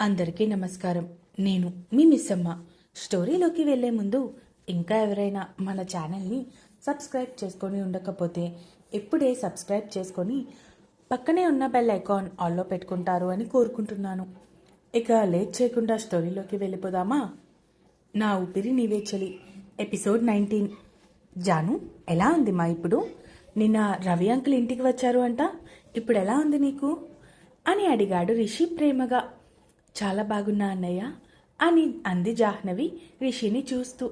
అందరికీ నమస్కారం. నేను మీ మిస్సమ్మ. స్టోరీలోకి వెళ్ళే ముందు ఇంకా ఎవరైనా మన ఛానల్ని సబ్స్క్రైబ్ చేసుకొని ఉండకపోతే ఇప్పుడే సబ్స్క్రైబ్ చేసుకొని పక్కనే ఉన్న బెల్ ఐకాన్ ఆల్లో పెట్టుకుంటారు అని కోరుకుంటున్నాను. ఇక లేట్ చేయకుండా స్టోరీలోకి వెళ్ళిపోదామా? నా ఊపిరి నీవే చలి. Episode nineteen. జాను ఎలా ఉంది మా ఇప్పుడు? నిన్న రవి అంకుల్ ఇంటికి వచ్చారు అంట. ఇప్పుడు ఎలా ఉంది నీకు? అని అడిగాడు రిషి ప్రేమగా. చాలా బాగున్నా అన్నయ్య అని అంది జాహ్నవి రిషిని చూస్తూ.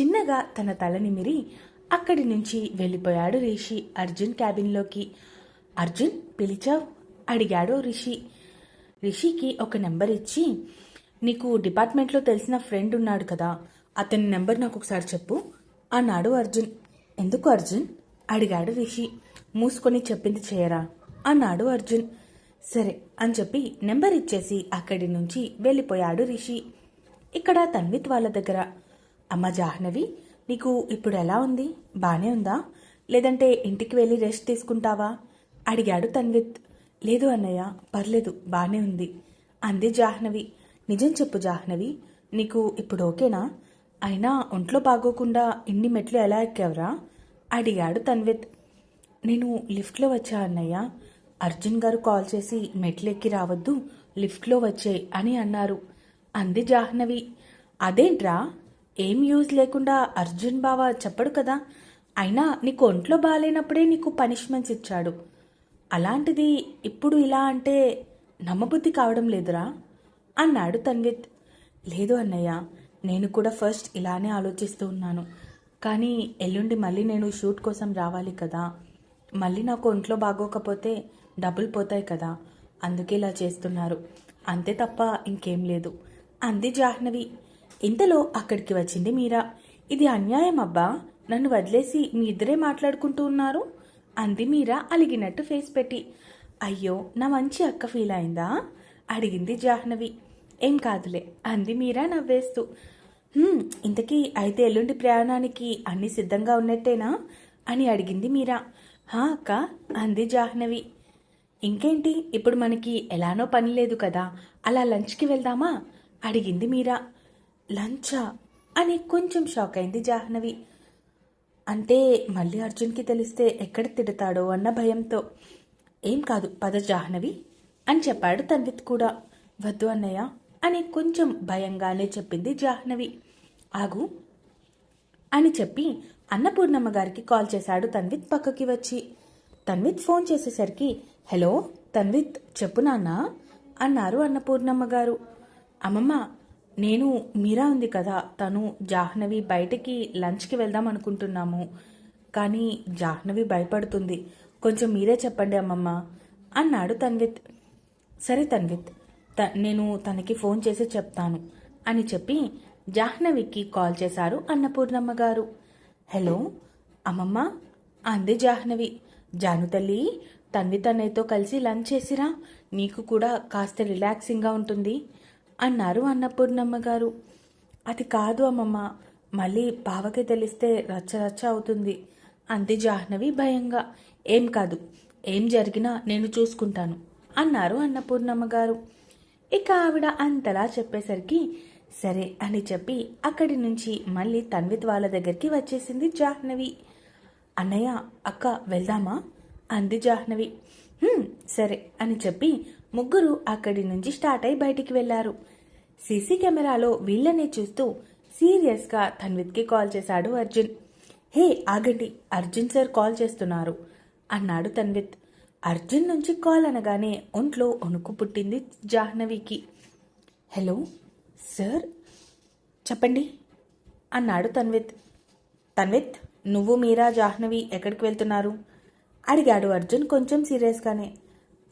చిన్నగా తన తల నిమిరి అక్కడి నుంచి వెళ్ళిపోయాడు రిషి అర్జున్ క్యాబిన్లోకి అర్జున్ పిలిచావు? అడిగాడు రిషి. రిషికి ఒక నెంబర్ ఇచ్చి నీకు డిపార్ట్మెంట్లో తెలిసిన ఫ్రెండ్ ఉన్నాడు కదా అతని నెంబర్ నాకు ఒకసారి చెప్పు అన్నాడు అర్జున్. ఎందుకు అర్జున్? అడిగాడు రిషి. మూసుకొని చెప్పింది చేయరా? అన్నాడు అర్జున్. సరే అని చెప్పి నెంబర్ ఇచ్చేసి అక్కడి నుంచి వెళ్ళిపోయాడు రిషి. ఇక్కడ తన్విత్ వాళ్ళ దగ్గర. అమ్మ జాహ్నవి నీకు ఇప్పుడు ఎలా ఉంది? బానే ఉందా? లేదంటే ఇంటికి వెళ్ళి రెస్ట్ తీసుకుంటావా? అడిగాడు తన్విత్. లేదు అన్నయ్య పర్లేదు బానే ఉంది. అంది జాహ్నవి. నిజం చెప్పు జాహ్నవి నీకు ఇప్పుడు ఓకేనా? అయినా ఒంట్లో బాగోకుండా ఇన్ని మెట్లు ఎలా ఎక్కావురా? అడిగాడు తన్విత్. నేను లిఫ్ట్లో వచ్చా అన్నయ్య? అర్జున్ గారు కాల్ చేసి మెట్లెక్కి రావద్దు లిఫ్ట్లో వచ్చే అని అన్నారు. అంది జాహ్నవి. అదేంట్రా? ఏం యూజ్ లేకుండా అర్జున్ బావ చెప్పడు కదా? అయినా నీకు ఒంట్లో బాగాలేనప్పుడే నీకు పనిష్మెంట్స్ ఇచ్చాడు. అలాంటిది ఇప్పుడు ఇలా అంటే నమ్మబుద్ధి కావడం లేదురా? అన్నాడు తన్విత్. లేదు అన్నయ్య నేను కూడా ఫస్ట్ ఇలానే ఆలోచిస్తూ ఉన్నాను. కానీ ఎల్లుండి మళ్ళీ నేను షూట్ కోసం రావాలి కదా. మళ్ళీ నాకు ఒంట్లో బాగోకపోతే డబ్బులు పోతాయి కదా అందుకే ఇలా చేస్తున్నారు. అంతే తప్ప ఇంకేం లేదు. అంది జాహ్నవి. ఇంతలో అక్కడికి వచ్చింది మీరా. ఇది అన్యాయం అబ్బా. నన్ను వదిలేసి మీ ఇద్దరే మాట్లాడుకుంటూ ఉన్నారు? అంది మీరా అలిగినట్టు ఫేస్ పెట్టి. అయ్యో నా మంచి అక్క ఫీల్ అయిందా? అడిగింది జాహ్నవి. ఏం కాదులే అంది మీరా నవ్వేస్తూ. ఇంతకీ అయితే ఎల్లుండి ప్రయాణానికి అన్ని సిద్ధంగా ఉన్నట్టేనా? అని అడిగింది మీరా. హా అక్క అంది జాహ్నవి. ఇంకేంటి ఇప్పుడు మనకి ఎలానో పని లేదు కదా అలా లంచ్కి వెళ్దామా? అడిగింది మీరా. లంచా? అని కొంచెం షాక్ అయింది జాహ్నవి. అంటే మళ్ళీ అర్జున్కి తెలిస్తే ఎక్కడ తిడతాడో అన్న భయంతో. ఏం కాదు పద జాహ్నవి అని చెప్పాడు తన్విత్ కూడా. వద్దు అన్నయ్య అని కొంచెం భయంగానే చెప్పింది జాహ్నవి. ఆగు అని చెప్పి అన్నపూర్ణమ్మ గారికి కాల్ చేశాడు తన్విత్ పక్కకి వచ్చి. తన్విత్ ఫోన్ చేసేసరికి హలో తన్విత్ చెప్పు నాన్న అన్నారు అన్నపూర్ణమ్మ గారు. అమ్మమ్మ నేను మీరా ఉంది కదా తను జాహ్నవి బయటికి లంచ్కి వెళ్దాం అనుకుంటున్నాము. కానీ జాహ్నవి భయపడుతుంది. కొంచెం మీరే చెప్పండి అమ్మమ్మ అన్నాడు తన్విత్. సరే తన్విత్ త నేను తనకి ఫోన్ చేసి చెప్తాను అని చెప్పి జాహ్నవికి కాల్ చేశారు అన్నపూర్ణమ్మ గారు. హలో అమ్మమ్మ అంది జాహ్నవి. జాను తల్లి తన్వి తన్నయ్యతో కలిసి లంచ్ చేసిరా? నీకు కూడా కాస్త రిలాక్సింగ్గా ఉంటుంది అన్నారు అన్నపూర్ణమ్మ గారు అది కాదు అమ్మమ్మ మళ్ళీ బావకి తెలిస్తే రచ్చ రచ్చ అవుతుంది అంది జాహ్నవి భయంగా. ఏం కాదు ఏం జరిగినా నేను చూసుకుంటాను అన్నారు అన్నపూర్ణమ్మ గారు ఇక ఆవిడ అంతలా చెప్పేసరికి సరే అని చెప్పి అక్కడి నుంచి మళ్ళీ తన్విత్ వాళ్ళ దగ్గరికి వచ్చేసింది జాహ్నవి. అన్నయ్య అక్క వెళ్దామా? అంది జాహ్నవి. సరే అని చెప్పి ముగ్గురు అక్కడి నుంచి స్టార్ట్ అయి బయటికి వెళ్ళారు. సీసీ కెమెరాలో వీళ్ళనే చూస్తూ సీరియస్గా తన్విత్కి కాల్ చేశాడు అర్జున్. హే ఆగండి అర్జున్ సార్ కాల్ చేస్తున్నారు అన్నాడు తన్విత్. అర్జున్ నుంచి కాల్ అనగానే ఒంట్లో వణుకు పుట్టింది జాహ్నవికి. హలో సార్ చెప్పండి. అన్నాడు తన్విత్. తన్విత్ నువ్వు మీరా జాహ్నవి ఎక్కడికి వెళ్తున్నారు? అడిగాడు అర్జున్ కొంచెం సీరియస్గానే.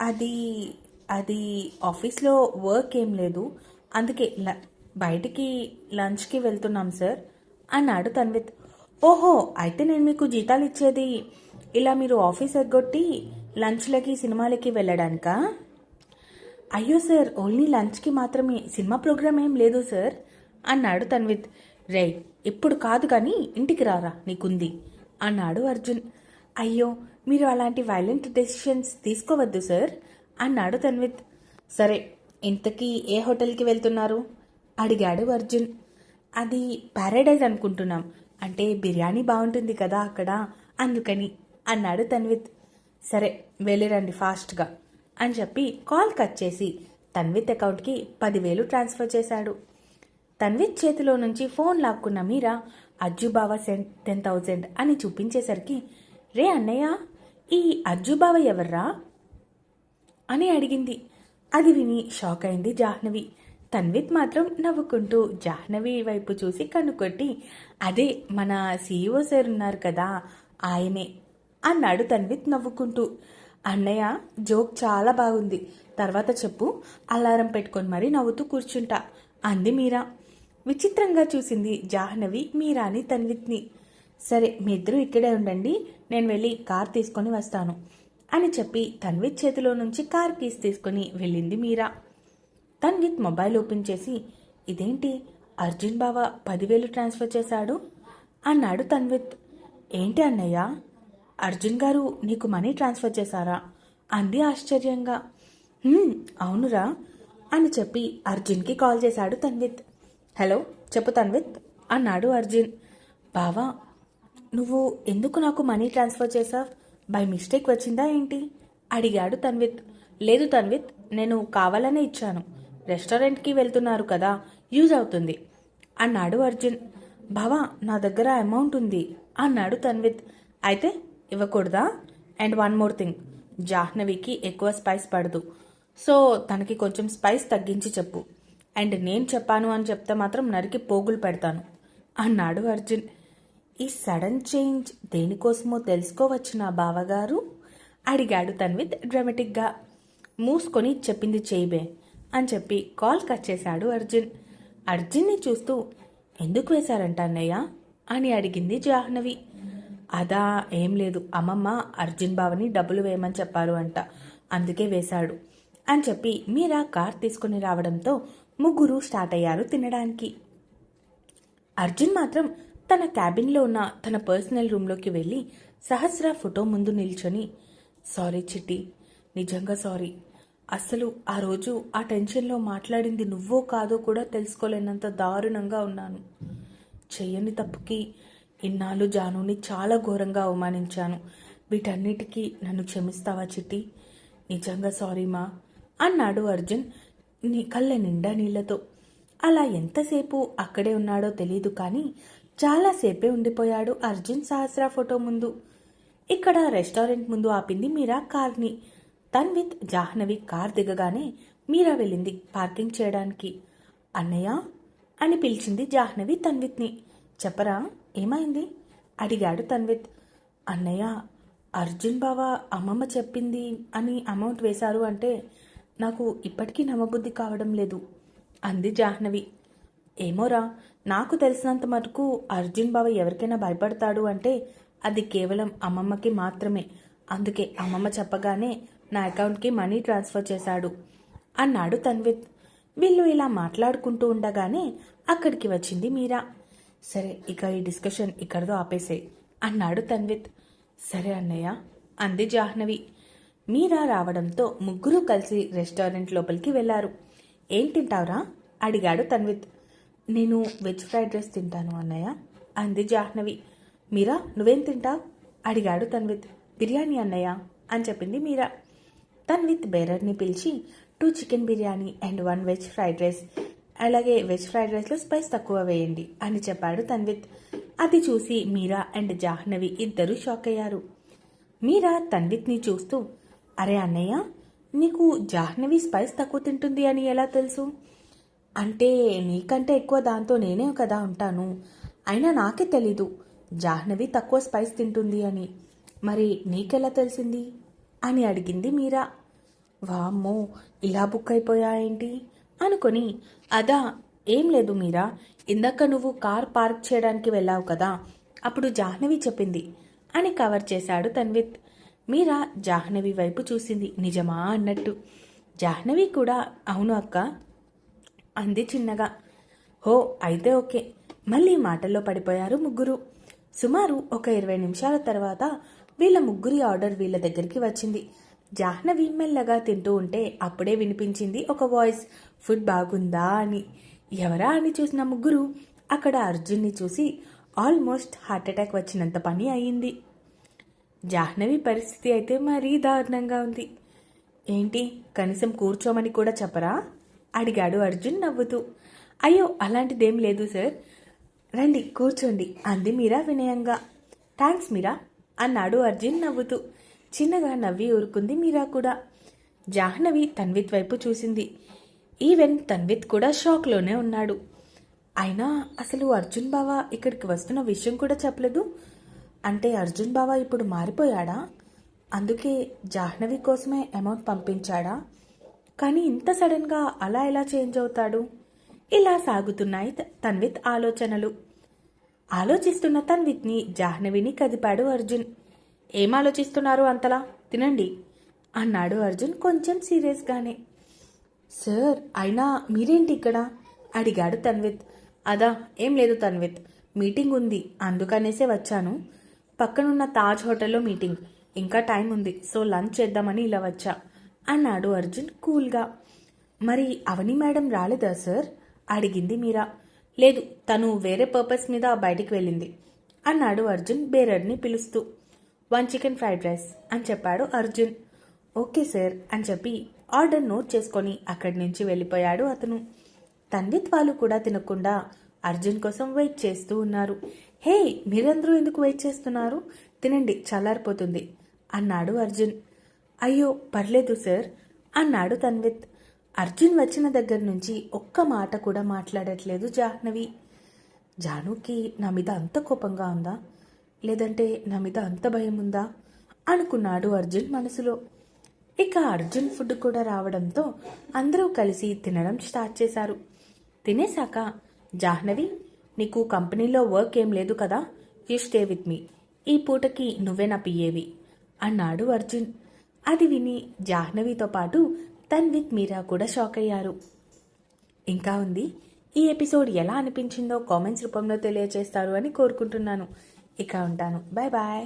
అది అది ఆఫీస్లో వర్క్ ఏం లేదు. అందుకే ల- బయటికి లంచ్కి వెళ్తున్నాం సార్ అన్నాడు తన్విత్. ఓహో అయితే నేను మీకు జీతాలు ఇచ్చేది ఇలా మీరు ఆఫీస్ ఎగ్గొట్టి లంచ్లకి సినిమాలకి వెళ్ళడానికా? అయ్యో సార్ ఓన్లీ లంచ్కి మాత్రమే సినిమా ప్రోగ్రామ్ ఏం లేదు సార్ అన్నాడు తన్విత్. రే ఇప్పుడు కాదు కానీ ఇంటికి రారా నీకుంది అన్నాడు అర్జున్. అయ్యో మీరు అలాంటి వైలెంట్ డెసిషన్స్ తీసుకోవద్దు సార్ అన్నాడు తన్విత్. సరే ఇంతకీ ఏ హోటల్కి వెళ్తున్నారు? అడిగాడు అర్జున్. అది ప్యారడైజ్ అనుకుంటున్నాం అంటే బిర్యానీ బాగుంటుంది కదా అక్కడ అందుకని అన్నాడు తన్విత్. సరే వెళ్ళిరండి ఫాస్ట్గా. అని చెప్పి కాల్ కట్ చేసి తన్విత్ అకౌంట్కి పదివేలు ట్రాన్స్ఫర్ చేశాడు. తన్విత్ చేతిలో నుంచి ఫోన్ లాక్కున్న మీరా అజ్జుబావ సెంట్ టెన్ థౌజండ్ అని చూపించేసరికి రే అన్నయ్య ఈ అజ్జుబావ ఎవర్రా? అని అడిగింది. అది విని షాక్ అయింది జాహ్నవి. తన్విత్ మాత్రం నవ్వుకుంటూ జాహ్నవి వైపు చూసి కన్నుకొట్టి అదే మన సీఈఓ సార్ ఉన్నారు కదా ఆయనే అన్నాడు తన్విత్ నవ్వుకుంటూ. అన్నయ్య జోక్ చాలా బాగుంది. తర్వాత చెప్పు అలారం పెట్టుకొని మరీ నవ్వుతూ కూర్చుంటా అంది మీరా. విచిత్రంగా చూసింది జాహ్నవి మీరాని తన్విత్ని. సరే మీ ఇద్దరు ఇక్కడే ఉండండి నేను వెళ్ళి కార్ తీసుకొని వస్తాను అని చెప్పి తన్విత్ చేతిలో నుంచి కార్ కీస్ తీసుకొని వెళ్ళింది మీరా. తన్విత్ మొబైల్ ఓపెన్ చేసి ఇదేంటి? అర్జున్ బావ పదివేలు ట్రాన్స్ఫర్ చేశాడు? అన్నాడు తన్విత్. ఏంటి అన్నయ్య? అర్జున్ గారు నీకు మనీ ట్రాన్స్ఫర్ చేశారా? అంది ఆశ్చర్యంగా. అవునురా అని చెప్పి అర్జున్కి కాల్ చేశాడు తన్విత్. హలో చెప్పు తన్విత్ అన్నాడు అర్జున్. బావా నువ్వు ఎందుకు నాకు మనీ ట్రాన్స్ఫర్ చేశావు? బై మిస్టేక్ వచ్చిందా ఏంటి? అడిగాడు తన్విత్. లేదు తన్విత్ నేను కావాలనే ఇచ్చాను. రెస్టారెంట్కి వెళ్తున్నారు కదా యూజ్ అవుతుంది అన్నాడు అర్జున్. బావా నా దగ్గర అమౌంట్ ఉంది అన్నాడు తన్విత్. అయితే ఇవ్వకూడదా? అండ్ వన్ మోర్ థింగ్ జాహ్నవికి ఎక్కువ స్పైస్ పడదు. సో తనకి కొంచెం స్పైస్ తగ్గించి చెప్పు. అండ్ నేను చెప్పాను అని చెప్తే మాత్రం నరికి పోగులు పెడతాను. అన్నాడు అర్జున్. ఈ సడన్ చేంజ్ దేనికోసమో తెలుసుకోవచ్చు నా బావగారు? అడిగాడు తన్విత్ డ్రామాటిక్గా మూసుకొని చెప్పింది చేయిబే అని చెప్పి కాల్ కట్ చేశాడు అర్జున్. అర్జున్ని చూస్తూ ఎందుకు వేశారంట అన్నయ్య? అని అడిగింది జాహ్నవి. అదా ఏం లేదు. అమ్మమ్మ అర్జున్ బావని డబ్బులు వేయమని చెప్పారు అంట. అందుకే వేశాడు. అని చెప్పి మీరా కార్ తీసుకుని రావడంతో ముగ్గురు స్టార్ట్ అయ్యారు తినడానికి. అర్జున్ మాత్రం తన క్యాబిన్లో ఉన్న తన పర్సనల్ రూమ్లోకి వెళ్ళి సహస్ర ఫోటో ముందు నిల్చొని సారీ చిట్టి నిజంగా సారీ. అసలు ఆ రోజు ఆ టెన్షన్లో మాట్లాడింది నువ్వో కాదో కూడా తెలుసుకోలేనంత దారుణంగా ఉన్నాను. చెయ్యని తప్పుకి ఇన్నాళ్ళు జానుని చాలా ఘోరంగా అవమానించాను. వీటన్నిటికీ నన్ను క్షమిస్తావా చిట్టి? నిజంగా సారీ మా అన్నాడు అర్జున్ నీ కళ్ళ నిండా నీళ్ళతో అలా ఎంతసేపు అక్కడే ఉన్నాడో తెలియదు కానీ చాలాసేపే ఉండిపోయాడు అర్జున్ సహస్ర ఫోటో ముందు. ఇక్కడ రెస్టారెంట్ ముందు ఆపింది మీరా కార్ని. తన్విత్ జాహ్నవి కార్ దిగగానే మీరా వెళ్ళింది పార్కింగ్ చేయడానికి. అన్నయ్య? అని పిలిచింది జాహ్నవి తన్విత్ని. చెప్పరా? ఏమైంది? అడిగాడు తన్విత్. అన్నయ్య అర్జున్ బావ అమ్మమ్మ చెప్పింది అని అమౌంట్ వేశారు అంటే నాకు ఇప్పటికీ నమ్మబుద్ధి కావడం లేదు అంది జాహ్నవి. ఏమోరా నాకు తెలిసినంత మటుకు అర్జున్ బావ ఎవరికైనా భయపడతాడు అంటే అది కేవలం అమ్మమ్మకి మాత్రమే. అందుకే అమ్మమ్మ చెప్పగానే నా అకౌంట్కి మనీ ట్రాన్స్ఫర్ చేశాడు అన్నాడు తన్విత్. వీళ్ళు ఇలా మాట్లాడుకుంటూ ఉండగానే అక్కడికి వచ్చింది మీరా. సరే ఇక ఈ డిస్కషన్ ఇక్కడతో ఆపేసే అన్నాడు తన్విత్. సరే అన్నయ్య అంది జాహ్నవి. మీరా రావడంతో ముగ్గురు కలిసి రెస్టారెంట్ లోపలికి వెళ్ళారు. ఏం తింటావురా? అడిగాడు తన్విత్. నేను వెజ్ ఫ్రైడ్ రైస్ తింటాను అన్నయ్య అంది జాహ్నవి. మీరా నువ్వేం తింటావు? అడిగాడు తన్విత్. బిర్యానీ అన్నయ్య అని చెప్పింది మీరా. తన్విత్ బేరర్ని పిలిచి two chicken biryani and one veg fried rice అలాగే వెజ్ ఫ్రైడ్ రైస్లో స్పైస్ తక్కువ వేయండి అని చెప్పాడు తన్విత్. అది చూసి మీరా అండ్ జాహ్నవి ఇద్దరూ షాక్ అయ్యారు. మీరా తన్విత్ని చూస్తూ అరే అన్నయ్య నీకు జాహ్నవి స్పైస్ తక్కువ తింటుంది అని ఎలా తెలుసు? అంటే నీకంటే ఎక్కువ దాంతో నేనే కదా ఉంటాను. అయినా నాకే తెలీదు జాహ్నవి తక్కువ స్పైస్ తింటుంది అని. మరి నీకెలా తెలిసింది? అని అడిగింది మీరా. వామ్మో ఇలా బుక్ అయిపోయాయేంటి అనుకొని అదా ఏం లేదు మీరా ఇందాక నువ్వు కార్ పార్క్ చేయడానికి వెళ్ళావు కదా అప్పుడు జాహ్నవి చెప్పింది అని కవర్ చేశాడు తన్విత్. మీరా జాహ్నవి వైపు చూసింది నిజమా అన్నట్టు. జాహ్నవి కూడా అవును అక్క అంది చిన్నగా. హో అయితే ఓకే. మళ్ళీ మాటల్లో పడిపోయారు ముగ్గురు. సుమారు ఒక ఇరవై నిమిషాల తర్వాత వీళ్ళ ముగ్గురి ఆర్డర్ వీళ్ళ దగ్గరికి వచ్చింది. జాహ్నవి మెల్లగా తింటూ ఉంటే అప్పుడే వినిపించింది ఒక వాయిస్. ఫుడ్ బాగుందా అని. ఎవరా అని చూసిన ముగ్గురు అక్కడ అర్జున్ని చూసి ఆల్మోస్ట్ హార్ట్ అటాక్ వచ్చినంత పని అయ్యింది జాహ్నవి పరిస్థితి అయితే మరీ దారుణంగా ఉంది. ఏంటి కనీసం కూర్చోమని కూడా చెప్పరా? అడిగాడు అర్జున్ నవ్వుతూ. అయ్యో అలాంటిదేం లేదు సార్. రండి కూర్చోండి అంది మీరా వినయంగా. థ్యాంక్స్ మీరా అన్నాడు అర్జున్ నవ్వుతూ. చిన్నగా నవ్వి ఊరుకుంది మీరా కూడా. జాహ్నవి తన్విత్ వైపు చూసింది. ఈవెన్ తన్విత్ కూడా షాక్లోనే ఉన్నాడు. అయినా అసలు అర్జున్ బావ ఇక్కడికి వస్తున్న విషయం కూడా చెప్పలేదు. అంటే అర్జున్ బావ ఇప్పుడు మారిపోయాడా? అందుకే జాహ్నవి కోసమే అమౌంట్ పంపించాడా? కానీ ఇంత సడన్గా అలా ఎలా చేంజ్ అవుతాడు? ఇలా సాగుతున్నాయి తన్విత్ ఆలోచనలు. ఆలోచిస్తున్న తన్విత్ని జాహ్నవిని కదిపాడు అర్జున్. ఏం ఆలోచిస్తున్నారు అంతలా? తినండి అన్నాడు అర్జున్ కొంచెం సీరియస్గానే. సార్ అయినా మీరేంటి ఇక్కడ? అడిగాడు తన్విత్. అదా ఏం లేదు తన్విత్. మీటింగ్ ఉంది అందుకనేసే వచ్చాను. పక్కనున్న తాజ్ హోటల్లో మీటింగ్. ఇంకా టైం ఉంది సో లంచ్ చేద్దామని ఇలా వచ్చా అన్నాడు అర్జున్ కూల్గా. మరి అవని మేడం రాలేదా సార్? అడిగింది మీరా. లేదు తను వేరే పర్పస్ మీద బయటికి వెళ్ళింది అన్నాడు అర్జున్ బేరర్ని పిలుస్తూ. వన్ చికెన్ ఫ్రైడ్ రైస్ అని చెప్పాడు అర్జున్. ఓకే సార్ అని చెప్పి ఆర్డర్ నోట్ చేసుకొని అక్కడి నుంచి వెళ్ళిపోయాడు అతను. తన్విత్ వాళ్ళు కూడా తినకుండా అర్జున్ కోసం వెయిట్ చేస్తూ ఉన్నారు. హే మీరందరూ ఎందుకు వెయిట్ చేస్తున్నారు? తినండి చల్లారిపోతుంది అన్నాడు అర్జున్. అయ్యో పర్లేదు సార్ అన్నాడు తన్విత్. అర్జున్ వచ్చిన దగ్గర నుంచి ఒక్క మాట కూడా మాట్లాడట్లేదు జాహ్నవి. జానుకి నా మీద అంత కోపంగా ఉందా? లేదంటే నా మీద అంత భయం ఉందా? అనుకున్నాడు అర్జున్ మనసులో. ఇక అర్జున్ ఫుడ్ కూడా రావడంతో అందరూ కలిసి తినడం స్టార్ట్ చేశారు. తినేశాక జాహ్నవి నీకు కంపెనీలో వర్క్ ఏం లేదు కదా? You stay with me. ఈ పూటకి నువ్వే నా పియేవి అన్నాడు అర్జున్. అది విని జాహ్నవితో పాటు తన్విత్ మీరా కూడా షాక్ అయ్యారు. ఇంకా ఉంది. ఈ ఎపిసోడ్ ఎలా అనిపించిందో కామెంట్స్ రూపంలో తెలియజేస్తారు అని కోరుకుంటున్నాను. ఇక ఉంటాను బాయ్ బాయ్